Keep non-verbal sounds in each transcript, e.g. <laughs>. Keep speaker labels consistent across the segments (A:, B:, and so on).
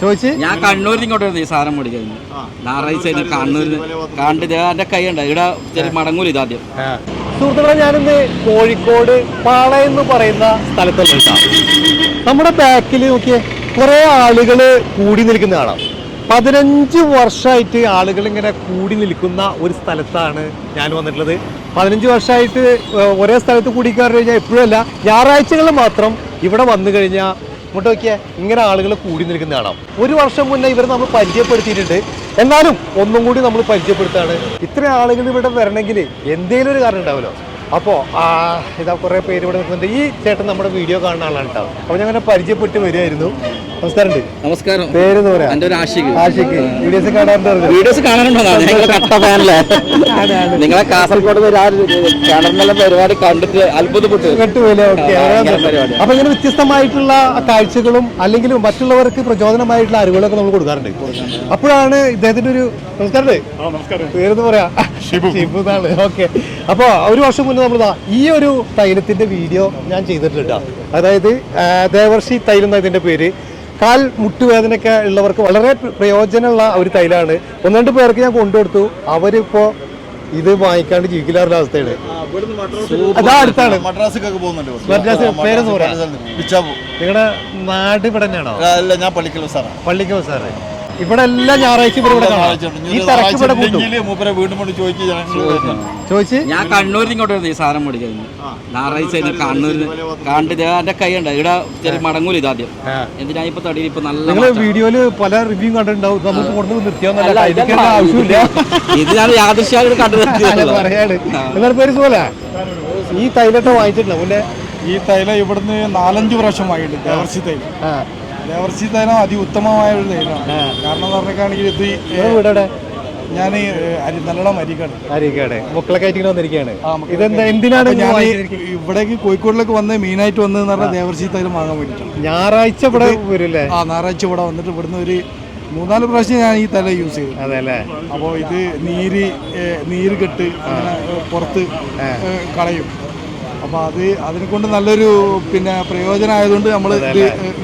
A: ചോദിച്ച്?
B: ഞാൻ കണ്ണൂരിൽ ഇങ്ങോട്ട് ഈ സാധനം മേടിക്കുന്നു ഞായറാഴ്ച കണ്ണൂരിൽ കണ്ട് ദേ എന്റെ കൈ ഉണ്ട് ഇവിടെ മടങ്ങൂല ഇതാദ്യം
A: സുഹൃത്തുക്കളെ ഞാനിന്ന് കോഴിക്കോട് പാളയം എന്ന് പറയുന്ന സ്ഥലത്തുള്ള നമ്മുടെ ബാക്കിൽ നോക്കിയേ കുറെ ആളുകൾ കൂടി നിൽക്കുന്ന കാണാം. പതിനഞ്ച് വർഷമായിട്ട് ആളുകൾ ഇങ്ങനെ കൂടി നിൽക്കുന്ന ഒരു സ്ഥലത്താണ് ഞാൻ വന്നിട്ടുള്ളത്. പതിനഞ്ച് വർഷമായിട്ട് ഒരേ സ്ഥലത്ത് കൂടിക്കാറ് കഴിഞ്ഞാൽ എപ്പോഴുമല്ല ഞായറാഴ്ചകളിൽ മാത്രം ഇവിടെ വന്നു കഴിഞ്ഞാൽ ഇങ്ങോട്ട് നോക്കിയേ ഇങ്ങനെ ആളുകൾ കൂടി നിൽക്കുന്ന കാണാം. ഒരു വർഷം മുന്നേ ഇവരെ നമ്മൾ പരിചയപ്പെടുത്തിയിട്ടുണ്ട്. എന്നാലും ഒന്നും കൂടി നമ്മൾ പരിചയപ്പെടുത്താണ്. ഇത്ര ആളുകൾ ഇവിടെ വരണമെങ്കിൽ എന്തെങ്കിലും ഒരു കാരണം ഉണ്ടാവുമല്ലോ. അപ്പോൾ ഇതാ കുറേ പേര് ഇവിടെ നിൽക്കുന്നുണ്ട്. ഈ ചേട്ടൻ നമ്മുടെ വീഡിയോ കാണുന്ന ആളാണ് കേട്ടോ. അപ്പോൾ അങ്ങനെ പരിചയപ്പെട്ട് വരികയായിരുന്നു. നമസ്കാരം.
B: നമസ്കാരം.
A: പേര്
B: എന്റെ ഒരു ആഷിക്ക്
A: ആഷിക്ക് വീഡിയോസ് കാണാറുണ്ട്
B: വീഡിയോസ് കാണാനുണ്ടോ? നിങ്ങളെ കട്ട ഫാനല്ലേ? നിങ്ങളെ കാസർഗോഡ് കിണറിനെല്ലാം പരിപാടി കണ്ടിട്ട് അത്ഭുതപ്പെട്ടു.
A: കേട്ടുപോലെ ഓക്കെ.
B: ആ, പരിപാടി.
A: അപ്പൊ ഇങ്ങനെ വ്യത്യസ്തമായിട്ടുള്ള കാഴ്ചകളും അല്ലെങ്കിൽ മറ്റുള്ളവർക്ക് പ്രചോദനമായിട്ടുള്ള അറിവുകളൊക്കെ നമ്മൾ കൊടുക്കാറുണ്ട്. അപ്പോഴാണ് ഇദ്ദേഹത്തിന്റെ ഒരു നമസ്കാരം. പേരെന്ന് പറയാ? ഷിബു. എന്നാണ്. ഓക്കെ. അപ്പൊ ഒരു വർഷം മുന്നേ നമ്മൾ ഈ ഒരു തൈലത്തിന്റെ വീഡിയോ ഞാൻ ചെയ്തിട്ടുണ്ട് ട്ടോ. അതായത് ദേവർഷി തൈലം എന്നതിന്റെ പേര്. കാൽ മുട്ടുവേദനയൊക്കെ ഉള്ളവർക്ക് വളരെ പ്രയോജനമുള്ള ഒരു തൈലാണ് ഒന്ന് രണ്ട് പേർക്ക് ഞാൻ കൊണ്ടുകൊടുത്തു. അവരിപ്പോ ഇത് വാങ്ങിക്കാണ്ട് ജീവിക്കലാറുള്ള അവസ്ഥയാണ്. അതാ അടുത്താണ്. മദ്രാസ്
C: ബിച്ചാപ്പു
A: നിങ്ങളുടെ നാട് ഇവിടെ തന്നെയാണോ?
C: അല്ല ഞാൻ പള്ളിക്കൽ സാറാണ്
A: സാറേ. ഇവിടെ എല്ലാം ഞായറാഴ്ച ഇവിടെ ഇവിടെ കാണാം. ഈ തിരക്ക് ഇവിടെ കൂട്ടും.
C: മൂപ്പരെ വീണ്ടും കൊണ്ട് ചോദിച്ചു
B: ഞാൻ കണ്ണൂരിൽ ഇങ്ങോട്ട് വരുന്നത് ഈ സാധനം മേടിക്കുന്നു ഞായറാഴ്ച കഴിഞ്ഞ കണ്ണൂരിൽ കണ്ട് ദേ എന്റെ കൈ ഉണ്ട്. ഇവിടെ ചെറിയ മടങ്ങൂല ഇതാദ്യം എന്തിനാ ഇപ്പൊ തടിയിൽ ഇപ്പൊ നല്ല
A: നിങ്ങൾ വീഡിയോയിൽ പല റിവ്യൂ കണ്ടിട്ടുണ്ടാവും. നമുക്ക് കൊടുത്ത് നിർത്തിയാന്നല്ല ആവശ്യമില്ല.
B: ഇത് ഞാൻ യാദൃശ്യം കണ്ടു <laughs>
A: അല്ല,
B: നിർത്തിയതല്ല.
A: പറയാണ്. എന്നാൽ പേര് പോലെ ഈ തൈലൊക്കെ വാങ്ങിച്ചിട്ടില്ല മുന്നേ?
D: ഈ തൈല ഇവിടുന്ന് നാലഞ്ച് പ്രാവശ്യം വാങ്ങിയിട്ടുണ്ട് തൈലം. ദേവർസി തൈലം അതിഉത്തമമായ ഒരു തൈലമാണ് കാരണം എന്ന് പറഞ്ഞിട്ടാണെങ്കിൽ ഇത്
A: ഇവിടെ
D: ഞാൻ നല്ലോണം അരിക്കാണ്.
A: അരിക്കാട്. മക്കളൊക്കെ ആയിട്ട് വന്നിരിക്കുകയാണ് ഇതെന്താ എന്തിനാണ്
D: ഞാൻ? ഇവിടേക്ക് കോഴിക്കോടിലേക്ക് വന്ന് മെയിനായിട്ട് വന്നതെന്ന് പറഞ്ഞാൽ ദേവർച്ചി തൈലം വാങ്ങാൻ വേണ്ടിയിട്ടാണ്.
A: ഞായറാഴ്ച ഇവിടെ വരില്ലേ?
D: ആ ഞായറാഴ്ച ഇവിടെ വന്നിട്ട് ഇവിടുന്ന് ഒരു മൂന്നാൽ പ്രാവശ്യം ഞാൻ ഈ തല യൂസ് ചെയ്തു.
A: അതെ
D: അപ്പോൾ ഇത് നീര് നീര് കെട്ട് പുറത്ത് കളയും. അപ്പോൾ അത് അതിനെ കൊണ്ട് നല്ലൊരു പിന്നെ പ്രയോജനമായതുകൊണ്ട് നമ്മൾ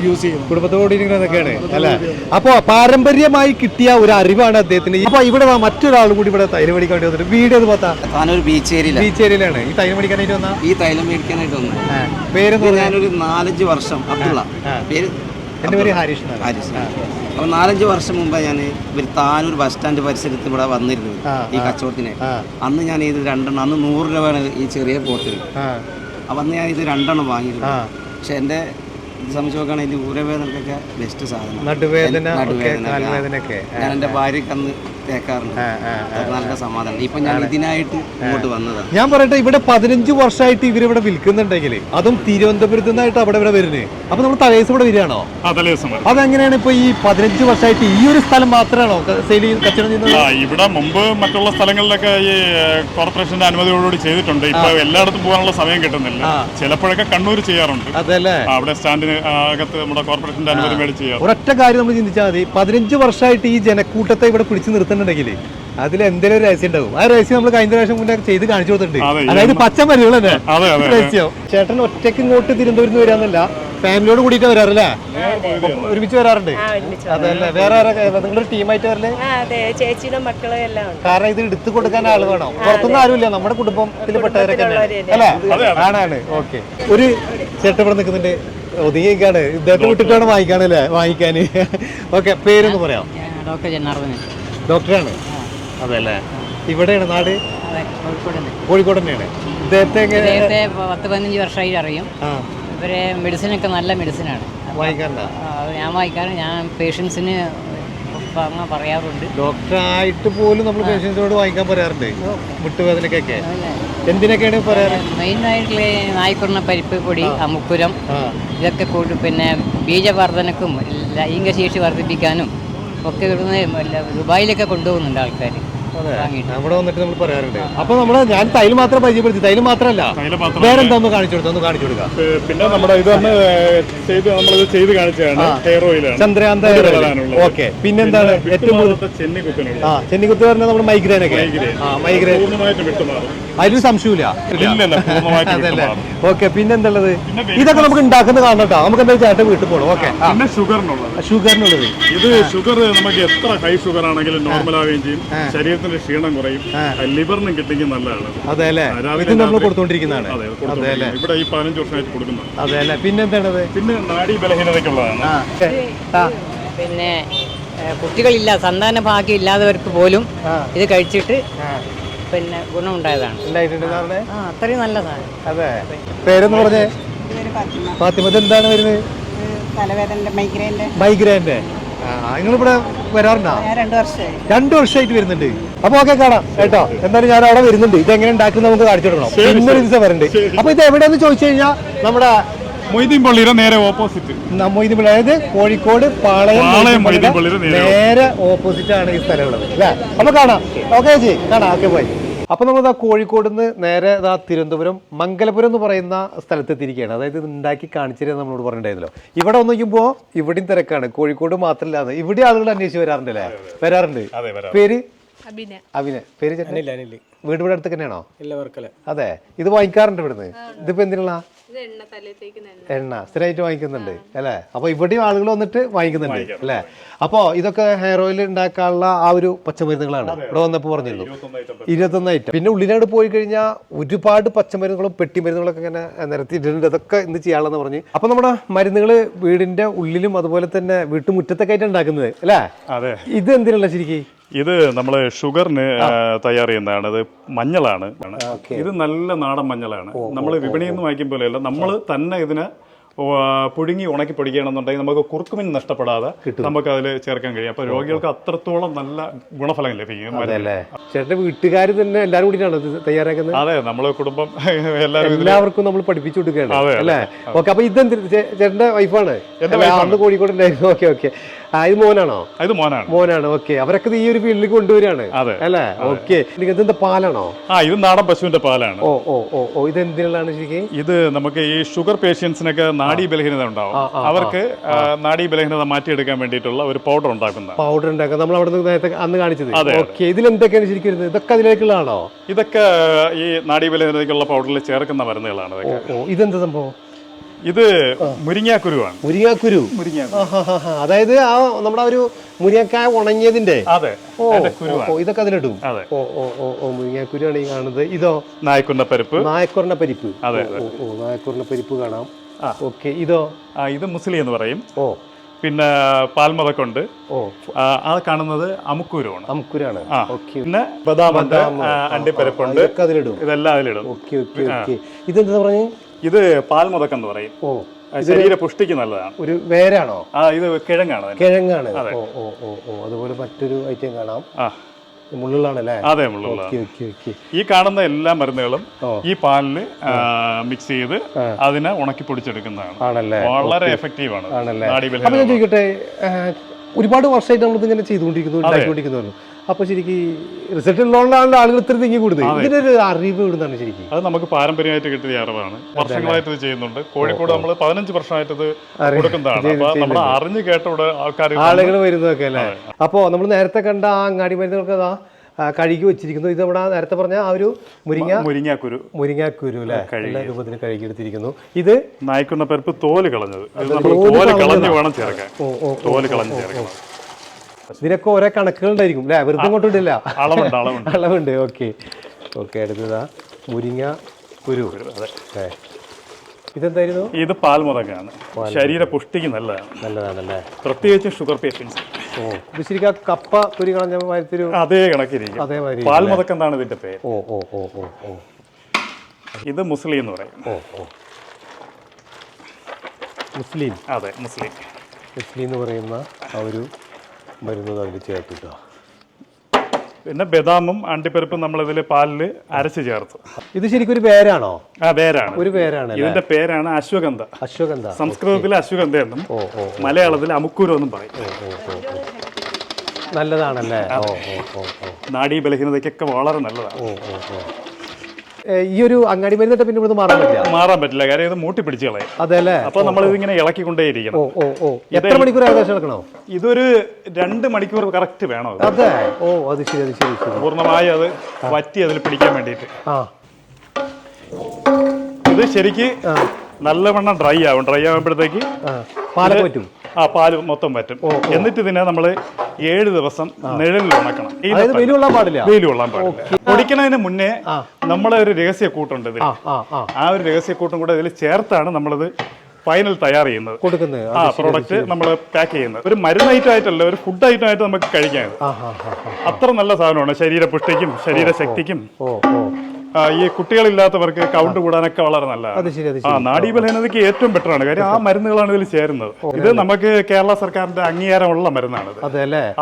D: യൂസ് ചെയ്യും
A: കുടുംബത്തോട് ഇരിക്കുന്നതൊക്കെയാണ് അല്ലെ? അപ്പൊ പാരമ്പര്യമായി കിട്ടിയ ഒരു അറിവാണ് അദ്ദേഹത്തിന്. അപ്പോൾ ഇവിടെ മറ്റൊരാൾ കൂടി ഇവിടെ തൈര് മേടിക്കാൻ വേണ്ടി വന്നിട്ട് വീട് ഏത് പത്താ
B: താനൊരു ബീച്ച്
A: ഏരിയയിലാണ് ഈ തൈര് മേടിക്കാനായിട്ട് വന്ന?
B: ഈ തൈലം മേടിക്കാനായിട്ട് വന്നു.
A: പേര്
B: ഞാനൊരു നാലഞ്ച് വർഷം അബ്ദുള്ള. പേര്
A: എന്റെ പേര് ഹരീഷ് എന്നാണ്.
B: അപ്പോൾ നാലഞ്ച് വർഷം മുമ്പ് ഞാൻ ഇവർ താനൂർ ബസ് സ്റ്റാൻഡ് പരിസരത്ത് ഇവിടെ
A: വന്നിരുന്നു
B: ഈ. കച്ചവടത്തിന്. അന്ന് ഞാൻ ഇത് രണ്ടെണ്ണം അന്ന് നൂറ് രൂപയാണ് ഈ ചെറിയ പോത്തിൽ
A: അപ്പൊ
B: അപ്പം അന്ന് ഞാൻ ഇത് രണ്ടെണ്ണം വാങ്ങിയിരുന്നു. പക്ഷെ എന്റെ ഇത് സംബന്ധിച്ച് നോക്കുകയാണെങ്കിൽ ഊരവേദനക്കൊക്കെ ബെസ്റ്റ് സാധനം
A: നടുവേദന
B: ഞാൻ എന്റെ ഭാര്യയ്ക്ക് അന്ന് തേക്കാറുണ്ട്
A: ആ, ആ,
B: അത് നല്ല സമാധാനം. ഇപ്പം ഞാൻ ഇതിനായിട്ട് ഇങ്ങോട്ട് വന്നതാണ്
A: ഞാൻ പറയട്ടെ ഇവിടെ പതിനഞ്ച് വർഷമായിട്ട് ഇവിടെ വിൽക്കുന്നുണ്ടെങ്കിൽ അതും തിരുവനന്തപുരത്ത് നിന്നായിട്ട് അവിടെ ഇവിടെ വരുന്നത് അപ്പൊ നമ്മൾ തലേദിവസം ഇവിടെ വരികയാണോ? അതെങ്ങനെയാണ് ഇപ്പൊ ഈ പതിനഞ്ച് വർഷമായിട്ട് ഈ ഒരു സ്ഥലം മാത്രമാണോ? സെയിൽ കച്ചവടം ചെയ്യുന്നത്?
E: ഇവിടെ മുമ്പ് മറ്റുള്ള സ്ഥലങ്ങളിലൊക്കെ ഈ കോർപ്പറേഷന്റെ അനുമതിയോടുകൂടി ചെയ്തിട്ടുണ്ട്. ഇപ്പൊ എല്ലായിടത്തും പോകാനുള്ള സമയം കിട്ടുന്നില്ല. ചിലപ്പോഴൊക്കെ കണ്ണൂർ ചെയ്യാറുണ്ട്. അവിടെ സ്റ്റാൻഡിന് അകത്ത് നമ്മുടെ കോർപ്പറേഷന്റെ അനുമതി മേടിച്ച് ചെയ്യാറ്
A: ഒരൊറ്റ കാര്യം നമ്മൾ ചിന്തിച്ചാൽ മതി. പതിനഞ്ച് വർഷമായിട്ട് ഈ ജനക്കൂട്ടത്തെ ഇവിടെ പിടിച്ചു നിർത്തുന്നുണ്ടെങ്കിൽ അതിൽ എന്തെങ്കിലും ഒരു രഹസ്യം ഉണ്ടാവും. ആ രഹസ്യം നമ്മൾ കഴിഞ്ഞ പ്രാവശ്യം മുന്നേ ചെയ്ത് കാണിച്ചു കൊടുത്തിട്ടുണ്ട്. അതായത് പച്ച മരുകൾ തന്നെ. രഹസ്യം. ചേട്ടൻ ഒറ്റയ്ക്ക് ഇങ്ങോട്ട് തിരുവനന്തപുരത്ത് വരാന്നല്ല ഫാമിലിയോട് കൂടിയിട്ട് വരാറില്ലേ? ഒരുമിച്ച് വരാറുണ്ട്. അതല്ലേ വേറെ നിങ്ങളൊരു ടീമായിട്ട് വരല്ലേ
F: അതെ ചേച്ചിയുടെ മക്കളും എല്ലാം ഉണ്ട്.
A: കാരണം ഇത് എടുത്തു കൊടുക്കാൻ ആൾ വേണം. പുറത്തുനിന്ന് ആരുമില്ല. നമ്മുടെ കുടുംബത്തിൽ പെട്ടവരൊക്കെ അല്ലേ? ആണാണ്. ഓക്കെ. ഒരു ചേട്ടൻ ഇവിടെ നിൽക്കുന്നുണ്ട്. ഒതുങ്ങിക്കാണ് ഇദ്ദേഹത്തെ വിട്ടിട്ടാണ് വാങ്ങിക്കാണല്ലേ വാങ്ങിക്കാൻ. ഓക്കെ പേരൊന്ന് പറയാം
G: ഡോക്ടർ ജനാർദ്ദനൻ
A: ഡോക്ടറാണ്. അതെ അല്ലേ ഇവിടെയാണ് നാട്?
G: കോഴിക്കോട് തന്നെ.
A: കോഴിക്കോട് തന്നെയാണ്. ഇദ്ദേഹത്തെ
G: ഇദ്ദേഹത്തെ പത്ത് പതിനഞ്ച് വർഷമായി അറിയും. ഇവരെ മെഡിസിനൊക്കെ നല്ല മെഡിസിനാണ്. ആണ് ഞാൻ വായിക്കാറ്. ഞാൻ പേഷ്യൻസിന് പറയാറുണ്ട്.
A: ഡോക്ടറായിട്ട് പോലും നമ്മൾ പേഷ്യൻസിനോട് വാങ്ങിക്കാൻ പറയാറുണ്ട്. മുട്ടുവേദനക്കൊക്കെ എന്തിനൊക്കെയാണ് പറയാറ്?
G: മെയിനായിട്ടുള്ള നായ്ക്കുറിന പരിപ്പ് പൊടി അമുക്കുരം ഇതൊക്കെ കൂടി പിന്നെ ബീജവർദ്ധനക്കും ലൈംഗിക ശേഷി വർദ്ധിപ്പിക്കാനും ഒക്കെ ഇവിടുന്ന് ദുബായിലൊക്കെ കൊണ്ടുപോകുന്നുണ്ട് ആൾക്കാർ
A: നമ്മുടെ വന്നിട്ട് നമ്മൾ പറയാറുണ്ട്. അപ്പൊ നമ്മൾ ഞാൻ തൈൽ മാത്രം പരിചയപ്പെടുത്തി. തൈൽ മാത്രമല്ല.
E: വേറെ മാത്രമല്ല.
A: വേറെന്താ ഒന്ന് കാണിച്ചു കൊടുത്തു? ഒന്ന് കാണിച്ചു കൊടുക്കാം.
E: പിന്നെ നമ്മുടെ ഇത് തന്നെ ചെയ്ത് നമ്മളിത് ചെയ്ത് കാണിച്ചതാണ്. Hair oil.
A: ചന്ദ്രകാന്ത. ഓക്കെ. പിന്നെന്താണ്? ഏറ്റവും കൂടുതൽ ആ ചെന്നിക്കുത്ത് പറഞ്ഞാൽ നമ്മൾ മൈഗ്രെയിൻ ഒക്കെ. ആ മൈഗ്രെയിൻ
E: പൂർണമായിട്ട് വിട്ടുമാറും.
A: അതിലൊരു സംശയമില്ല ഓക്കെ പിന്നെന്തുള്ളത് ഇതൊക്കെ നമുക്ക് ഉണ്ടാക്കുന്നത് കാണട്ടോ നമുക്ക് എന്താ ചേട്ടൻ വീട്ടിൽ പോകണം ഓക്കെ.
E: പിന്നെ ഷുഗറിനുള്ളത്
A: ഷുഗറിനുള്ളത്
E: ഇത് ഷുഗർ നമുക്ക് എത്ര ഹൈ ഷുഗർ ആണെങ്കിലും നോർമൽ ആവുകയും ചെയ്യും. ശരീരത്തിന്റെ ക്ഷീണം കുറയും. ലിവറിനും കിട്ടിക്കും നല്ലതാണ്.
A: അതെ അല്ലേ? ഇത് നമ്മൾ കൊടുത്തോണ്ടിരിക്കുന്നതാണ്.
E: അതെ.
A: അല്ലേ?
E: ഇവിടെ ഈ പതിനഞ്ച് വർഷമായിട്ട് കൊടുക്കുന്നത്
A: അതെ അല്ലേ? പിന്നെന്താണത്
E: പിന്നെ നാഡീ ബലഹീനതയ്ക്കുള്ളതാണ്.
G: പിന്നെ കുട്ടികളില്ല സന്താന ഭാഗ്യം ഇല്ലാത്തവർക്ക് പോലും ഇത് കഴിച്ചിട്ട്. പിന്നെ ഗുണമുണ്ടായതാണ്. അത്രയും നല്ലതാണ്
A: അതെ. പേരെന്ന് പറഞ്ഞേ? ഫാത്തിമ. എന്താണ് വരുന്നത്?
F: തലവേദന മൈഗ്രൈന്റെ
A: മൈഗ്രെയിന്റെ നിങ്ങളിവിടെ വരാറുണ്ടോ?
F: രണ്ടു വർഷമായി.
A: രണ്ടു വർഷമായിട്ട് വരുന്നുണ്ട്. അപ്പൊ ഓക്കെ കാണാം കേട്ടോ. എന്തായാലും ഞാൻ അവിടെ വരുന്നുണ്ട്. ഇത് എങ്ങനെ ഉണ്ടാക്കുന്നത് നമുക്ക് കാണിച്ചു കൊടുക്കണം. ഇന്നൊരു ദിവസം വരുന്നുണ്ട് അപ്പൊ ഇത് എവിടെയെന്ന് ചോദിച്ചു കഴിഞ്ഞാൽ നമ്മുടെ
E: മൊയ്തീൻ പള്ളിയുടെ നേരെ ഓപ്പോസിറ്റ്
A: മൊയ്തി അതായത് കോഴിക്കോട് പാളയം മൊയ്തീൻ
E: മൊയ്തീൻ നേരെ
A: നേരെ ഓപ്പോസിറ്റ് ആണ് ഈ സ്ഥലം ഉള്ളത് അല്ലേ? അപ്പൊ കാണാം. ഓക്കെ ചേച്ചി. കാണാം. ഓക്കെ പോയി അപ്പൊ നമ്മൾ ഇതാ കോഴിക്കോട് നിന്ന് നേരെ ഇതാ തിരുവനന്തപുരം മംഗലപുരം എന്ന് പറയുന്ന സ്ഥലത്ത് എത്തിയിരിക്കുകയാണ് അതായത് ഇത് ഉണ്ടാക്കി കാണിച്ചു നമ്മളോട് പറഞ്ഞിട്ടുണ്ടായിരുന്നല്ലോ. ഇവിടെ ഒന്ന് നോക്കുമ്പോൾ ഇവിടെയും തിരക്കാണ്. കോഴിക്കോട് മാത്രമല്ല ഇവിടെ ആളുകൾ അന്വേഷിച്ച് വരാറുണ്ടല്ലേ വരാറുണ്ട്. പേര്?
F: അഭിന
A: പേര് ചേട്ടനില്ല വീട് ഇവിടെ അടുത്ത് തന്നെയാണോ?
D: ഇല്ല വർക്കല.
A: അതെ. ഇത് വാങ്ങിക്കാറുണ്ട് ഇവിടുന്ന്. ഇതിപ്പോ എന്തിനുള്ള
F: എണ്ണ
A: സ്ഥിരമായിട്ട് വാങ്ങിക്കുന്നുണ്ട് അല്ലേ? അപ്പോൾ ഇവിടെയും ആളുകൾ വന്നിട്ട് വാങ്ങിക്കുന്നുണ്ട് അല്ലേ? അപ്പോൾ ഇതൊക്കെ ഹെയർ ഓയിൽ ഉണ്ടാക്കാനുള്ള ആ ഒരു പച്ചമരുന്നുകളാണ്. ഇവിടെ വന്നപ്പോ പറഞ്ഞിരുന്നു. ഇരുപത്തൊന്ന് ഐറ്റം പിന്നെ ഉള്ളിനോട് പോയി കഴിഞ്ഞാൽ ഒരുപാട് പച്ചമരുന്നുകളും പെട്ടിമരുന്നുകളൊക്കെ ഇങ്ങനെ നിരത്തിയിട്ടുണ്ട് അതൊക്കെ ഇന്ന് ചെയ്യാനുള്ളതെന്ന് പറഞ്ഞു. അപ്പോൾ നമ്മുടെ മരുന്നുകൾ വീടിന്റെ ഉള്ളിലും അതുപോലെ തന്നെ വീട്ടുമുറ്റത്തൊക്കെ ആയിട്ട് ഉണ്ടാക്കുന്നത് അല്ലേ?
E: അതെ.
A: ഇത് എന്തിനുള്ള ശരിക്കും?
E: ഇത് നമ്മൾ ഷുഗറിന് തയ്യാർ ചെയ്യുന്നതാണ്. ഇത് മഞ്ഞളാണ്. ഇത് നല്ല നാടൻ മഞ്ഞളാണ്. നമ്മൾ വിപണിയിൽ നിന്ന് വാങ്ങിക്കും പോലെയല്ല നമ്മൾ തന്നെ ഇതിനെ പുഴുങ്ങി ഉണക്കി പൊടിക്കുകയാണെന്നുണ്ടെങ്കിൽ നമുക്ക് കുറുക്കുമിൻ നഷ്ടപ്പെടാതെ നമുക്ക് അതിൽ ചേർക്കാൻ കഴിയും. അപ്പൊ രോഗികൾക്ക് അത്രത്തോളം നല്ല ഗുണഫലം ലഭിക്കും
A: ചേട്ടന്റെ വീട്ടുകാർ തന്നെ എല്ലാവരും കൂടി ഇത് തയ്യാറാക്കുന്നത്?
E: അതെ നമ്മളെ കുടുംബം <laughs>
A: എല്ലാവർക്കും നമ്മൾ പഠിപ്പിച്ചു കൊടുക്കുകയാണ്. അല്ലേ? ഓക്കെ അപ്പൊ ഇതെന്ത് ചേട്ടന്റെ വൈഫാണ് കോഴിക്കോട് ഉണ്ടായിരുന്നു. Okay okay. ഇത് മോനാണോ?
E: ഇത് മോനാണ്.
A: മോനാണ് ഓക്കെ അവരൊക്കെ ഈ ഒരു ഫീൽഡിൽ കൊണ്ടുവരികയാണ്. അല്ലേ? ഓക്കെ ഇതെന്താ പാലാണോ?
E: ആ ഇത് നാടൻ പശുവിന്റെ പാലാണ്.
A: ഓ ഓ ഓ ഓ ഇത് എന്തിനുള്ളതാണ് ശരിക്കും?
E: ഇത് നമുക്ക് ഈ ഷുഗർ പേഷ്യൻസിനൊക്കെ നാഡീ ബലഹീനത ഉണ്ടാവും. അവർക്ക് നാഡീ ബലഹീനത മാറ്റിയെടുക്കാൻ വേണ്ടിയിട്ടുള്ള ഒരു പൗഡർ ഉണ്ടാക്കുന്ന.
A: പൗഡർ ഉണ്ടാക്കാം നമ്മൾ അവിടെ നേരത്തെ അന്ന് കാണിച്ചത്. ഓക്കെ ഇതിൽ എന്തൊക്കെയാണ് ശരിക്കും വരുന്നത്? ഇതൊക്കെ അതിലേക്കുള്ളതാണോ
E: ഇതൊക്കെ ഈ നാഡീ ബലഹീനതയ്ക്കുള്ള പൗഡറിൽ ചേർക്കുന്ന മരുന്നുകളാണ്
A: ഇതെന്താ സംഭവം?
E: ഇത് മുരിങ്ങാക്കുരുവാണ്.
A: മുരിങ്ങാക്കുരു. അതായത് ആ നമ്മുടെ ഒരു മുരിങ്ങക്കായ ഉണങ്ങിയതിന്റെ
E: അതെ
A: ഇതൊക്കെ അതിലിടും.
E: അതെ.
A: ഓ ഓ ഓ ഓ മുരിങ്ങാക്കുരുവാണ് ഈ കാണുന്നത്. ഇതോ?
E: നായക്കുറിന്റെ പരിപ്പ്
A: നായക്കുറിന്റെ പരിപ്പ്
E: അതെ,
A: ഓ, നായക്കുറിന്റെ പരിപ്പ് കാണാം. ഓക്കെ ഇതോ?
E: ഇത് മുസ്ലി എന്ന് പറയും.
A: ഓ.
E: പിന്നെ പാൽമതക്കുണ്ട്.
A: ഓ.
E: ആ, കാണുന്നത് അമുക്കുരുവാണ്.
A: അമുക്കുരാണ്.
E: പിന്നെ ബദാമുണ്ട് അണ്ടിപ്പരപ്പുണ്ട്.
A: അണ്ടിപ്പരിപ്പുണ്ട്
E: ഇതെല്ലാം അതിലിടും.
A: Okay okay okay. ഇതെന്താ പറഞ്ഞു?
E: ഇത് പാൽമുതക്കെന്ന് പറയും.
A: ഓ
E: ആ, ശരീര പുഷ്ടിക്ക് നല്ലതാണ്.
A: ഒരു വേരാണോ?
E: ആ ഇത് കിഴങ്ങാണ്
A: കിഴങ്ങാണ്. ഓ ഓ ഓ ഓ അതുപോലെ മറ്റൊരു ഐറ്റം കാണാം.
E: ആ.
A: മുള്ളിലാണല്ലേ
E: അതെ ഈ കാണുന്ന എല്ലാ മരുന്നുകളും ഈ പാലിൽ മിക്സ് ചെയ്ത് അതിനെ ഉണക്കി പൊടിച്ചെടുക്കുന്നതാണ്.
A: ആണല്ലേ?
E: വളരെ എഫക്റ്റീവ് ആണ്.
A: ആണല്ലേ? ചോദിക്കട്ടെ ഒരുപാട് വർഷമായിട്ട് നമ്മളിത് ഇങ്ങനെ ചെയ്തുകൊണ്ടിരിക്കുന്നു ഉണ്ടാക്കിക്കൊണ്ടിരിക്കുന്നു. അപ്പൊ ശരിക്കും റിസൾട്ട് ഉള്ളതുകൊണ്ടാണല്ലോ ആളുകൾ ഇത്ര തിങ്ങി കൂടുന്നത്. ഇതിനൊരു അറിവ് ഇവിടുന്നാണ് ശരിക്കും.
E: അത് നമുക്ക് പാരമ്പര്യമായിട്ട് കിട്ടിയ അറിവാണ്. വർഷങ്ങളായിട്ട് ഇത് ചെയ്യുന്നുണ്ട്. കോഴിക്കോട് നമ്മൾ പതിനഞ്ച് വർഷമായിട്ട് ഇത് കൊടുക്കുന്നതാണ്. നമ്മൾ അറിഞ്ഞു കേട്ട ഇവിടെ ആൾക്കാർ
A: ആളുകൾ വരുന്നതൊക്കെ അല്ലേ? അപ്പോ നമ്മൾ നേരത്തെ കണ്ട ആ അങ്ങാടി മരുന്നുകൾക്ക് അതാ കഴുകി വെച്ചിരിക്കുന്നു. ഇത് നമ്മുടെ നേരത്തെ പറഞ്ഞ ആ ഒരു മുരിങ്ങ
E: മുരിങ്ങാക്കുരു.
A: മുരിങ്ങാക്കുരു അല്ലെ? രൂപത്തിന് കഴുകിയെടുത്തിരിക്കുന്നു ഇത്
E: നായ്ക്കുന്ന പരിപ്പ് തോൽ കളഞ്ഞത്. തോൽ കളഞ്ഞ് വേണം ചേർക്കാൻ. തോൽ കളഞ്ഞ് ചേർക്കണം
A: ഇതിനൊക്കെ ഓരോ കണക്കുകളുണ്ടായിരിക്കും അല്ലേ വെറുതെ ഇങ്ങോട്ട് ഇടില്ല.
E: അളവുണ്ട് അളവുണ്ട്.
A: അളവുണ്ട് ഓക്കെ. ഓക്കെ അടുത്തതാ മുരിങ്ങ കുരു. അതെ. ഇതെന്തായിരുന്നു?
E: ഇത് പാൽമുതകാണ് ശരീര പുഷ്ടിക്ക് നല്ലതാണ്.
A: നല്ലതാണല്ലേ?
E: പ്രത്യേകിച്ച് ഷുഗർ പേഷ്യൻസ്.
A: ഓ ഇത് ശരിക്കും കപ്പ കുരി കളഞ്ഞ മാതിരി
E: അതേ കണക്കിരിക്കും.
A: അതേമാതിരി
E: പാൽമുതക്കം എന്നാണ് ഇതിന്റെ പേര്?
A: ഓ ഓ ഓ ഓ ഓ.
E: ഇത് മുസ്ലിം എന്ന് പറയും.
A: ഓ ഓ. മുസ്ലിം.
E: അതെ മുസ്ലിം.
A: മുസ്ലിം എന്ന് പറയുന്ന ആ ഒരു മരുന്ന് അതിൽ ചേർത്തിട്ടോ
E: പിന്നെ ബദാമും അണ്ടിപ്പരിപ്പും നമ്മൾ ഇതിൽ പാലിൽ അരച്ച് ചേർത്തു.
A: ഇത് ശരിക്കും ഒരു പേരാണോ?
E: ആ പേരാണ്.
A: ഒരു പേരാണ്
E: ഇതിന്റെ പേരാണ് അശ്വഗന്ധ.
A: അശ്വഗന്ധ
E: സംസ്കൃതത്തിൽ അശ്വഗന്ധ എന്നും മലയാളത്തിൽ അമുക്കൂരം എന്നും പറയും.
A: നല്ലതാണല്ലേ?
E: നാഡീ ബലഹീനതയ്ക്കൊക്കെ വളരെ നല്ലതാണ്.
A: ഈ ഒരു അങ്ങാടി മരുന്നിട്ട് പിന്നെ ഇവിടുന്ന് മാറാൻ പറ്റില്ല?
E: മാറാൻ പറ്റില്ല. കാര്യം ഇത് മൂട്ടി പിടിച്ച് കളയും.
A: അതെ അല്ലേ
E: അപ്പൊ നമ്മൾ ഇതിങ്ങനെ ഇളക്കിക്കൊണ്ടേയിരിക്കണം.
A: ഓ ഓ ഓ. എത്ര മണിക്കൂർ ഏകദേശം എടുക്കണോ?
E: ഇതൊരു രണ്ട് മണിക്കൂർ കറക്റ്റ് വേണോ അതെ.
A: ഓ അത് ശരി അത് ശരി ശരി.
E: പൂർണമായി അത് വറ്റി അതിൽ പിടിക്കാൻ വേണ്ടിയിട്ട്.
A: ആ.
E: ഇത് ശരിക്ക് നല്ലവണ്ണം ഡ്രൈ ആവും. ഡ്രൈ ആകുമ്പോഴത്തേക്ക്
A: ആ. പാലൊക്കെ പറ്റും?
E: ആ പാൽ മൊത്തം പറ്റും എന്നിട്ട് ഇതിനെ നമ്മൾ ഏഴ് ദിവസം നിഴലിൽ ഉണക്കണം.
A: വെയിലുള്ള പാടില്ല?
E: വെയിലുള്ള പാടില്ല. പൊടിക്കുന്നതിന് മുന്നേ നമ്മളെ ഒരു രഹസ്യ കൂട്ടുണ്ട് ഇതിൽ
A: ആ
E: ഒരു രഹസ്യ കൂട്ടും കൂടെ ഇതിൽ ചേർത്താണ് നമ്മളത് ഫൈനൽ തയ്യാർ ചെയ്യുന്നത്.
A: കൊടുക്കുന്നത്.
E: ആ പ്രോഡക്റ്റ് നമ്മൾ പാക്ക് ചെയ്യുന്നത്. ഒരു മരുന്ന് ഐറ്റം ആയിട്ടല്ല ഒരു ഫുഡ് ഐറ്റം ആയിട്ട് നമുക്ക് കഴിക്കാം ഇത്.
A: ആ ആ ആ ആ.
E: അത്ര നല്ല സാധനമാണ്. ശരീരപുഷ്ടിക്കും ശരീരശക്തിക്കും.
A: ഓ ഓ.
E: ആ, ഈ കുട്ടികളില്ലാത്തവർക്ക് കൗണ്ട് കൂടാനൊക്കെ വളരെ
A: നല്ല
E: നല്ലതാണ് ആ നാഡീബലഹീനതയ്ക്ക് ഏറ്റവും ബെറ്റർ ആണ്. കാര്യം ആ മരുന്നുകളാണ് ഇതിൽ ചേരുന്നത്. ഇത് നമുക്ക് കേരള സർക്കാരിന്റെ അംഗീകാരമുള്ള
A: മരുന്നാണ്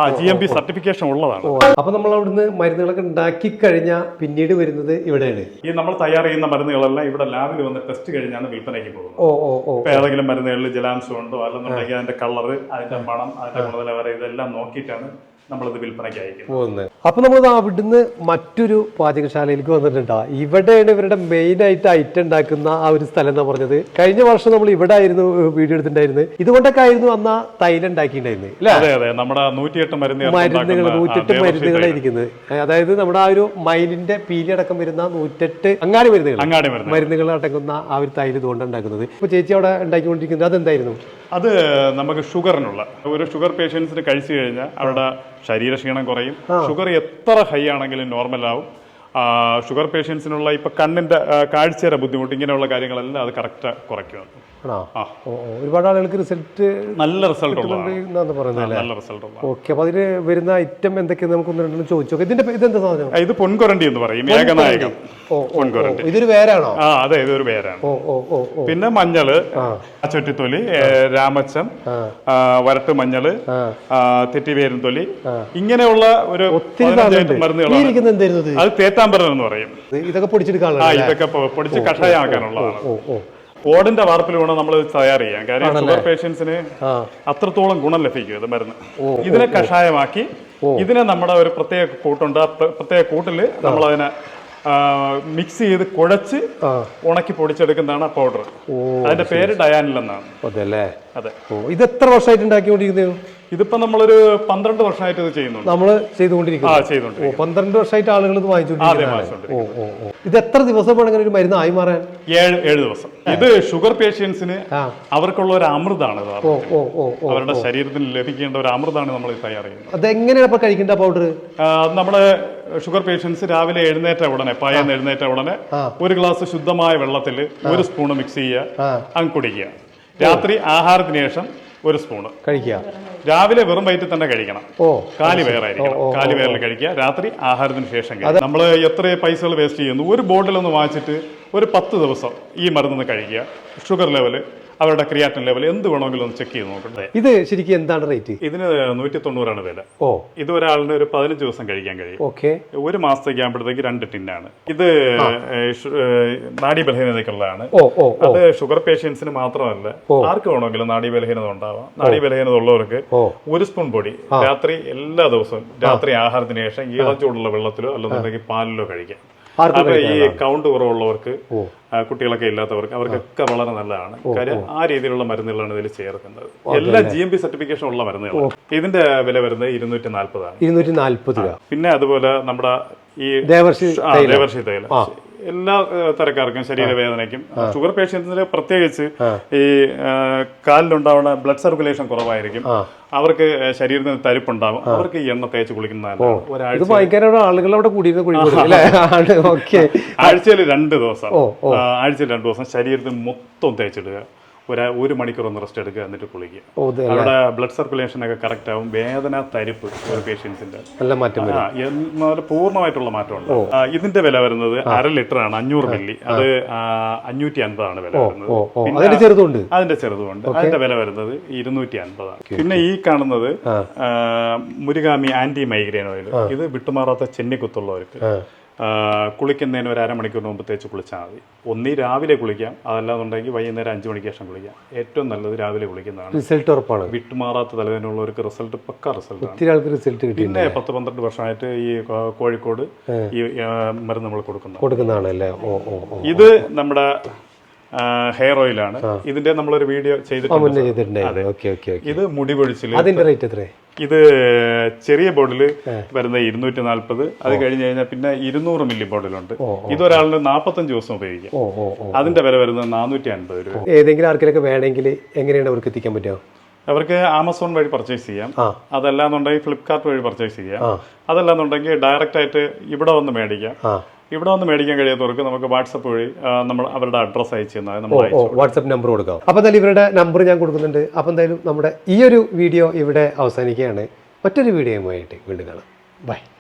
E: ആ ജി എം പി സർട്ടിഫിക്കേഷൻ ഉള്ളതാണ്.
A: അപ്പൊ നമ്മൾ അവിടുന്ന് മരുന്നുകളൊക്കെ ഉണ്ടാക്കി കഴിഞ്ഞാൽ പിന്നീട് വരുന്നത് ഇവിടെയാണ്.
E: ഈ നമ്മൾ തയ്യാർ ചെയ്യുന്ന മരുന്നുകളെല്ലാം ഇവിടെ ലാബിൽ വന്ന് ടെസ്റ്റ് കഴിഞ്ഞാണ് വിൽപ്പനയ്ക്ക് പോകുന്നത്. ഏതെങ്കിലും മരുന്നുകളിൽ ജലാംശം ഉണ്ടോ അല്ലെന്നുണ്ടെങ്കിൽ അതിന്റെ കളറ് അതിന്റെ മണം അതിന്റെ ഗുണനിലവാരം ഇതെല്ലാം നോക്കിയിട്ടാണ് നമ്മളിത് വിൽപ്പനയ്ക്ക് അയക്കും
A: പോകുന്നത് അപ്പൊ നമ്മൾ അവിടുന്ന് മറ്റൊരു പാചകശാലയിലേക്ക് വന്നിട്ടുണ്ടാ. ഇവിടെയാണ് ഇവരുടെ മെയിൻ ആയിട്ട് ഐറ്റം ഉണ്ടാക്കുന്ന ആ ഒരു സ്ഥലം എന്ന് പറഞ്ഞത്. കഴിഞ്ഞ വർഷം നമ്മൾ ഇവിടെ ആയിരുന്നു വീഡിയോ എടുത്തിട്ടുണ്ടായിരുന്നത്. ഇതുകൊണ്ടൊക്കെ ആയിരുന്നു അന്ന് ആ തൈലം ഉണ്ടാക്കിയിട്ടുണ്ടായിരുന്നത് അല്ലേ
E: അതെ അതെ. നമ്മുടെ നൂറ്റിയെട്ട് മരുന്ന് ചേർത്ത്
A: മരുന്നുകൾ നൂറ്റെട്ട് ഇരിക്കുന്നത്. അതായത് നമ്മുടെ ആ ഒരു മൈലിന്റെ പീലി അടക്കം വരുന്ന നൂറ്റെട്ട് അങ്ങാടി മരുന്നുകൾ.
E: അങ്ങാടി മരുന്ന്
A: മരുന്നുകൾ അടങ്ങുന്ന ആ ഒരു തൈൽ ഇതുകൊണ്ട് ഉണ്ടാക്കുന്നത്. ഇപ്പൊ ചേച്ചി അവിടെ ഉണ്ടാക്കിക്കൊണ്ടിരിക്കുന്നത് അതെന്തായിരുന്നു?
E: അത് നമുക്ക് ഷുഗറിനുള്ള. ഒരു ഷുഗർ പേഷ്യൻസിന് കഴിച്ചു കഴിഞ്ഞാൽ അവരുടെ ശരീരക്ഷീണം കുറയും. ഷുഗർ എത്ര ഹൈ ആണെങ്കിലും നോർമൽ ആവും ഷുഗർ പേഷ്യൻസിനുള്ള ഇപ്പൊ കണ്ണിന്റെ കാഴ്ചയുടെ ബുദ്ധിമുട്ട് ഇങ്ങനെയുള്ള കാര്യങ്ങളെല്ലാം അത് കറക്റ്റ് കുറയ്ക്കും
A: ആണോ?
E: ആ.
A: ഓ ഓ. ഒരുപാട് ആളുകൾക്ക് റിസൾട്ട്
E: നല്ല റിസൾട്ട് നല്ല റിസൾട്ട്
A: ഓക്കെ അപ്പൊ അതിന് വരുന്ന ഐറ്റം എന്തൊക്കെയാണ് നമുക്ക് ഒന്ന് രണ്ടെണ്ണം ചോദിച്ചു ഇതിന്റെ ഇതെന്താ സാധനം?
E: ഇത് പൊൻകൊരണ്ടി എന്ന് പറയും ഏകനായകം. പൊൻകൊരണ്ടി.
A: ഇതൊരു വേരാണോ?
E: ആ അതെ ഇതൊരു
A: വേരാണ്.
E: പിന്നെ മഞ്ഞൾ ചുറ്റിത്തൊലി രാമച്ചം വരട്ട് മഞ്ഞൾ തെറ്റി തെറ്റിവേരും തൊലി ഇങ്ങനെയുള്ള ഒരു
A: ഒത്തിരി
E: മരുന്നുകൾ
A: അത്
E: item തേത്താമ്പരം എന്ന് പറയും.
A: ഇത് ഇതൊക്കെ പൊടിച്ചെടുക്കാനുള്ള
E: ആ ഇതൊക്കെ പൊടിച്ച് കഷായമാക്കാനുള്ളതാണ് ഓടിന്റെ വാർപ്പിൽ വേണം നമ്മൾ തയ്യാർ ചെയ്യാൻ. കാര്യം ഷുഗർ പേഷ്യൻസിന് അത്രത്തോളം ഗുണം ലഭിക്കും ഇത് മരുന്ന്. ഇതിനെ കഷായമാക്കി ഇതിനെ നമ്മുടെ ഒരു പ്രത്യേക കൂട്ടുണ്ട്. പ്രത്യേക കൂട്ടിൽ നമ്മൾ അതിനെ മിക്സ് ചെയ്ത് കുഴച്ച് ഉണക്കി പൊടിച്ചെടുക്കുന്നതാണ് ആ പൗഡർ അതിന്റെ പേര് ഡയാനിൽ എന്നാണ്.
A: അതെ
E: അതെ.
A: ഇത് എത്ര വർഷമായിട്ട് ഉണ്ടാക്കിക്കൊണ്ടിരിക്കുന്നത്
E: ഇതിപ്പോ നമ്മളൊരു പന്ത്രണ്ട് വർഷമായിട്ട് ഇത് ചെയ്യുന്നുണ്ട്.
A: ചെയ്തുകൊണ്ടിരിക്കുന്നത് ഓ പന്ത്രണ്ട് വർഷമായിട്ട് ആളുകൾ ഇത് ഓ ഇത് എത്ര ദിവസം ഒരു മരുന്ന് ആയി മാറാൻ?
E: ഏഴ് ഏഴ് ദിവസം. ഇത് ഷുഗർ പേഷ്യൻസിന്. അവർക്കുള്ള ഒരു അമൃതാണ് അവരുടെ ശരീരത്തിന് ലഭിക്കേണ്ട ഒരു അമൃതാണ് നമ്മൾ തയ്യാർ ചെയ്യുന്നത്.
A: അതെങ്ങനെയാണ് അപ്പൊ കഴിക്കേണ്ട പൗഡർ
E: നമ്മൾ ഷുഗർ പേഷ്യൻസ് രാവിലെ എഴുന്നേറ്റ ഉടനെ പായെന്ന് എഴുന്നേറ്റ ഉടനെ ഒരു ഗ്ലാസ് ശുദ്ധമായ വെള്ളത്തിൽ ഒരു സ്പൂണ് മിക്സ് ചെയ്യുക അങ്ങ് കുടിക്കുക. രാത്രി ആഹാരത്തിന് ശേഷം ഒരു സ്പൂണ്
A: കഴിക്കുക.
E: രാവിലെ വെറും വയറ്റിൽ തന്നെ കഴിക്കണം.
A: ഓ.
E: കാലി വേറായിരിക്കണം. കാലി വേറിൽ കഴിക്കുക. രാത്രി ആഹാരത്തിന് ശേഷം കഴിക്കുക. നമ്മൾ എത്ര പൈസകൾ വേസ്റ്റ് ചെയ്യുന്നു. ഒരു ബോട്ടിലൊന്ന് വാങ്ങിച്ചിട്ട് ഒരു പത്ത് ദിവസം ഈ മരുന്ന് കഴിക്കുക. ഷുഗർ ലെവൽ അവരുടെ ക്രിയാറ്റിൻ ലെവൽ എന്ത് വേണമെങ്കിലും ഒന്ന് ചെക്ക് ചെയ്ത് നോക്കട്ടെ.
A: ഇത് ശരിക്കും എന്താണ് റേറ്റ്
E: ഇതിന് നൂറ്റി തൊണ്ണൂറാണ് വില.
A: ഓ.
E: ഇത് ഒരാളിന് ഒരു പതിനഞ്ച് ദിവസം കഴിക്കാൻ കഴിയും.
A: ഓക്കെ.
E: ഒരു മാസത്തേക്ക് ആകുമ്പോഴത്തേക്ക് രണ്ട് ടിന്നാണ് ഇത് നാടി ഷു- ഏഹ്, ബലഹീനതയ്ക്കുള്ളതാണ്
A: ഓ ഓ ഓ.
E: അത് ഷുഗർ പേഷ്യൻസിന് മാത്രമല്ല ആർക്ക് വേണമെങ്കിലും നാടി ബലഹീനത ഉണ്ടാവാം. നാടി ബലഹീനത ഉള്ളവർക്ക് ഒരു സ്പൂൺ പൊടി രാത്രി എല്ലാ ദിവസവും രാത്രി ആഹാരത്തിന് ശേഷം ചൂടുള്ള വെള്ളത്തിലോ അല്ലെന്നുണ്ടെങ്കിൽ പാലിലോ കഴിക്കാം. അപ്പൊ ഈ കൗണ്ട് കുറവുള്ളവർക്ക് കുട്ടികളൊക്കെ ഇല്ലാത്തവർക്ക് അവർക്കൊക്കെ വളരെ നല്ലതാണ്. കാര്യം ആ രീതിയിലുള്ള മരുന്നുകളാണ് ഇതിൽ ചേർക്കുന്നത്. എല്ലാ ജി എം പി സർട്ടിഫിക്കേഷൻ ഉള്ള മരുന്നുകളാണ്. ഇതിന്റെ വില വരുന്നത് ഇരുന്നൂറ്റി നാല്പതാണ്
A: ഇരുന്നൂറ്റി നാല്പത് രൂപ.
E: പിന്നെ അതുപോലെ നമ്മുടെ ഈ
A: ദേവർഷി
E: തൈലം. എല്ലാ തരക്കാർക്കും ശരീരവേദനയ്ക്കും ഷുഗർ പേഷ്യൻസിന് പ്രത്യേകിച്ച് ഈ കാലിലുണ്ടാവുന്ന ബ്ലഡ് സർക്കുലേഷൻ കുറവായിരിക്കും. അവർക്ക് ശരീരത്തിന് തരിപ്പുണ്ടാവും. അവർക്ക് ഈ എണ്ണ തേച്ച് കുളിക്കുന്നതാണ്
A: ആളുകൾ അവിടെ
E: ആഴ്ചയിൽ രണ്ട് ദിവസം. ആഴ്ചയിൽ രണ്ട് ദിവസം ശരീരത്തിന് മൊത്തം തേച്ചിടുക. ഒരു ഒരു മണിക്കൂർ ഒന്ന് റെസ്റ്റ് എടുക്കുക എന്നിട്ട് കുളിക്കുക. അവിടെ ബ്ലഡ് സർക്കുലേഷൻ ഒക്കെ കറക്റ്റ് ആവും. വേദന തരിപ്പ് ഒരു പേഷ്യൻസിന്റെ
A: നല്ല മാറ്റം
E: പൂർണമായിട്ടുള്ള മാറ്റമുണ്ട്. ഇതിന്റെ വില വരുന്നത് അര ലിറ്റർ ആണ് അഞ്ഞൂറ് മില്ലി അത് അഞ്ഞൂറ്റി അൻപതാണ് വില വരുന്നത്.
A: അതിന്റെ ചെറുതുണ്ട്?
E: അതിന്റെ ചെറുതുമുണ്ട് അതിന്റെ വില വരുന്നത് ഇരുന്നൂറ്റി അൻപതാണ് പിന്നെ ഈ കാണുന്നത് മുരുകാമി ആന്റി മൈഗ്രെയിൻ ഓയിൽ. ഇത് വിട്ടുമാറാത്ത ചെന്നിക്കുത്തുള്ളവർക്ക് കുളിക്കുന്നതിന് ഒരു അരമണിക്കൂർ മുമ്പ് തേച്ച് കുളിച്ചാൽ മതി. ഒന്നീ രാവിലെ കുളിക്കാം. അതല്ലാന്നുണ്ടെങ്കിൽ വൈകുന്നേരം അഞ്ച് മണിക്ക് ശേഷം കുളിക്കാം. ഏറ്റവും നല്ലത് രാവിലെ കുളിക്കുന്നതാണ്.
A: റിസൾട്ട് ഉറപ്പാണ്.
E: വിട്ടുമാറാത്ത തലവേദനയുള്ളവർക്ക് റിസൾട്ട് പക്ക റിസൾട്ട്
A: ഒത്തിരി ആൾക്ക് റിസൾട്ട് കിട്ടി
E: പിന്നെ പത്ത് പന്ത്രണ്ട് വർഷമായിട്ട് ഈ കോഴിക്കോട് ഈ മരുന്ന് നമ്മൾ കൊടുക്കുന്നത്.
A: കൊടുക്കുന്നതാണ്
E: ഇത് നമ്മുടെ ഹെയർ ഓയിലാണ്. ഇതിന്റെ നമ്മളൊരു വീഡിയോ ചെയ്തിട്ടുണ്ട്. ഇത് മുടി പൊഴിച്ചില്ല
A: അതിന്റെ റേറ്റ് എത്രേ
E: ഇത് ചെറിയ ബോർഡിൽ വരുന്ന ഇരുന്നൂറ്റി നാൽപ്പത് അത് കഴിഞ്ഞ് കഴിഞ്ഞാൽ പിന്നെ ഇരുന്നൂറ് മില്ലി ബോർഡിലുണ്ട് ഇതൊരാളിന് നാൽപ്പത്തഞ്ച് ദിവസം ഉപയോഗിക്കാം. അതിന്റെ വില വരുന്നത് നാനൂറ്റി അൻപത് രൂപ
A: ഏതെങ്കിലും ആർക്കിലൊക്കെ വേണമെങ്കിൽ എങ്ങനെയാണ് അവർക്ക് എത്തിക്കാൻ പറ്റുക?
E: അവർക്ക് ആമസോൺ വഴി പർച്ചേസ് ചെയ്യാം. അതല്ലാന്നുണ്ടെങ്കിൽ ഫ്ലിപ്കാർട്ട് വഴി പർച്ചേസ് ചെയ്യാം. അതല്ലാന്നുണ്ടെങ്കിൽ ഡയറക്റ്റ് ആയിട്ട് ഇവിടെ വന്ന് മേടിക്കാം. ഇവിടെ വന്ന് മേടിക്കാൻ കഴിയാത്തവർക്ക് നമുക്ക് വാട്സപ്പ് വഴി നമ്മൾ അവരുടെ അഡ്രസ്സ് അയച്ചു തന്നാൽ നമ്മൾ
A: വാട്സപ്പ് നമ്പർ കൊടുക്കാം. അപ്പോൾ എന്തായാലും ഇവരുടെ നമ്പർ ഞാൻ കൊടുക്കുന്നുണ്ട്. അപ്പോൾ എന്തായാലും നമ്മുടെ ഈ ഒരു വീഡിയോ ഇവിടെ അവസാനിക്കുകയാണ്. മറ്റൊരു വീഡിയോയുമായിട്ട് വീണ്ടും കാണാം. ബൈ